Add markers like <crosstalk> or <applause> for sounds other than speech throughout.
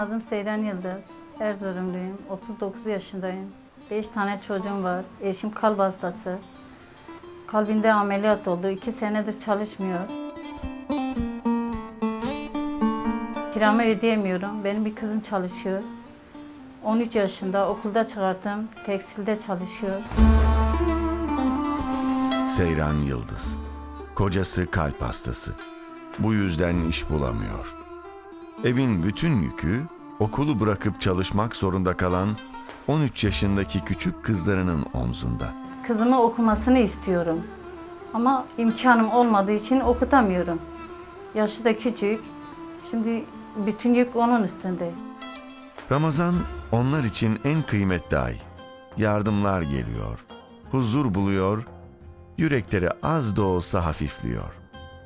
adım Seyren Yıldız. Erzurumluyum. 39 yaşındayım. 5 tane çocuğum var. Eşim kalp hastası. Kalbinde ameliyat oldu. 2 senedir çalışmıyor. Kiramı ödeyemiyorum. Benim bir kızım çalışıyor. 13 yaşında okulda çıkarttım. Tekstilde çalışıyor. Seyran Yıldız. Kocası kalp hastası. Bu yüzden iş bulamıyor. Evin bütün yükü okulu bırakıp çalışmak zorunda kalan 13 yaşındaki küçük kızlarının omzunda. Kızımı okumasını istiyorum. Ama imkanım olmadığı için okutamıyorum. Yaşı da küçük. Şimdi bütün yük onun üstünde. Ramazan onlar için en kıymetli ay. Yardımlar geliyor, huzur buluyor, yürekleri az da olsa hafifliyor.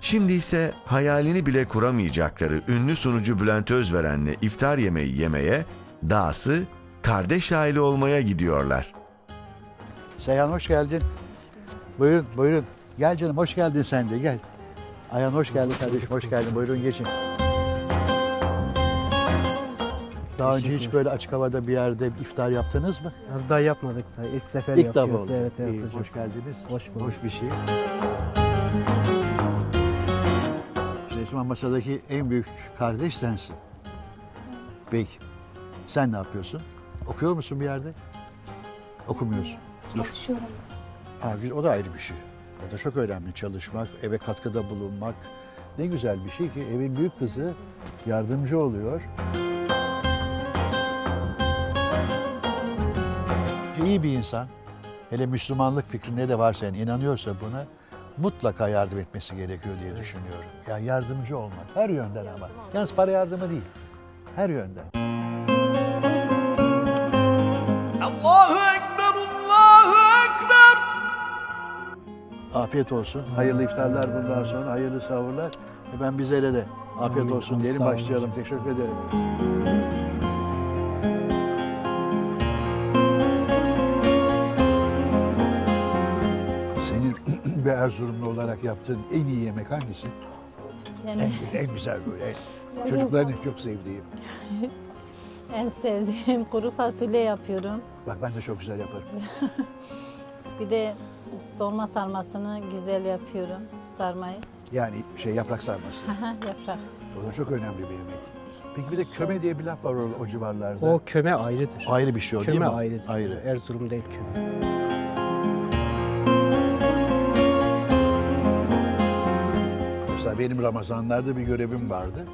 Şimdi ise hayalini bile kuramayacakları ünlü sunucu Bülent Özveren'le iftar yemeği yemeye, dahası kardeş aile olmaya gidiyorlar. Seyhan hoş geldin. Buyurun, buyurun. Gel canım, hoş geldin sen de, gel. Ayhan hoş geldin kardeşim, hoş geldin. Buyurun geçin. Daha önce hiç böyle açık havada bir yerde iftar yaptınız mı? Daha yapmadık da ilk sefer İlk defa yapıyoruz. oldu. Evet evet İyi, hocam. hoş geldiniz. Hoş bulduk. Hoş bir şey. Resmen masadaki en büyük kardeş sensin. Peki, sen ne yapıyorsun? Okuyor musun bir yerde? Okumuyorsun. Çalışıyorum. Ha, güzel, o da ayrı bir şey. O da çok önemli çalışmak, eve katkıda bulunmak. Ne güzel bir şey ki evin büyük kızı yardımcı oluyor. İyi bir insan, hele Müslümanlık fikrinde de varsa yani inanıyorsa buna mutlaka yardım etmesi gerekiyor diye düşünüyorum. Yani yardımcı olmak her yönden ama. Yalnız para yardımı değil, her yönden. Allahu Ekber, Allahu Ekber. Afiyet olsun. Hayırlı iftarlar bundan sonra, hayırlı sahurlar. E ben bize de afiyet olsun diyelim, başlayalım. Teşekkür ederim. Erzurumlu olarak yaptığın en iyi yemek hangisi? Yani En, en güzel böyle. <laughs> Çocukların en çok sevdiğim. <laughs> en sevdiğim kuru fasulye yapıyorum. Bak ben de çok güzel yaparım. <laughs> Bir de dolma sarmasını güzel yapıyorum. Sarmayı. Yani şey yaprak sarması. Aha, Yaprak. O da çok önemli bir yemek. Peki bir de köme diye bir laf var o, o civarlarda. O köme ayrıdır. Ayrı bir şey o değil köme mi? ayrıdır. Ayrı. Erzurum değil köme. Mesela benim Ramazanlarda bir görevim vardı.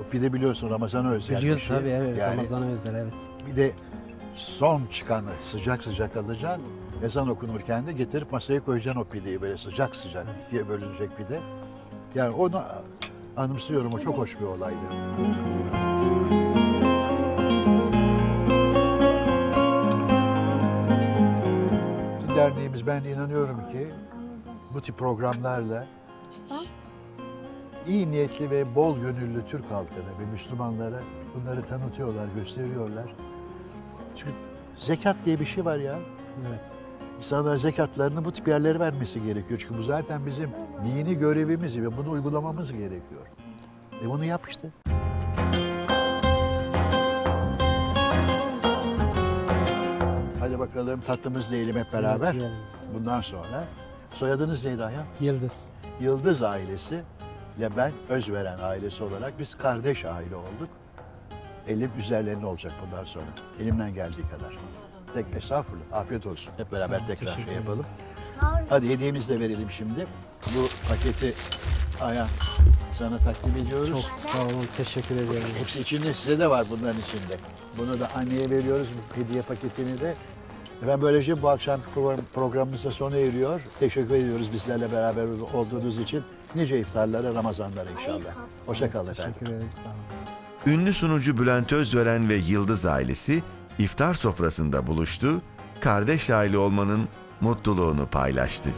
O pide biliyorsun Ramazan'a özel bir Biliyoruz şey. tabii evet. Yani Ramazan'a özel evet. bir de son çıkanı sıcak sıcak alacaksın. Ezan okunurken de getirip masaya koyacaksın o pideyi böyle sıcak sıcak ikiye bölünecek pide. Yani onu anımsıyorum o çok hoş bir olaydı. Derneğimiz ben inanıyorum ki bu tip programlarla iyi niyetli ve bol gönüllü Türk halkına ve Müslümanlara bunları tanıtıyorlar, gösteriyorlar. Çünkü zekat diye bir şey var ya. Evet. İnsanlar zekatlarını bu tip yerlere vermesi gerekiyor. Çünkü bu zaten bizim dini görevimiz ve bunu uygulamamız gerekiyor. E bunu yap işte. Hadi bakalım tatlımızı yiyelim hep beraber. Evet. Bundan sonra. Soyadınız neydi Ayhan? Yıldız. Yıldız ailesi ile ben Özveren ailesi olarak biz kardeş aile olduk. Elim üzerlerinde olacak bundan sonra. Elimden geldiği kadar. Tek estağfurullah. Afiyet olsun. Hep beraber tekrar şey yapalım. Hadi hediyemizi de verelim şimdi. Bu paketi Ayhan sana takdim ediyoruz. Çok sağ olun. Teşekkür ederim. Hepsi içinde size de var bunların içinde. Bunu da anneye veriyoruz bu hediye paketini de. Ben böylece bu akşam programımıza sona eriyor. Teşekkür ediyoruz bizlerle beraber olduğunuz için. Nice iftarlara, Ramazanlara inşallah. Hoşça kalın efendim. Teşekkür ederim. Sağ olun. Ünlü sunucu Bülent Özveren ve Yıldız ailesi iftar sofrasında buluştu, kardeş aile olmanın mutluluğunu paylaştı.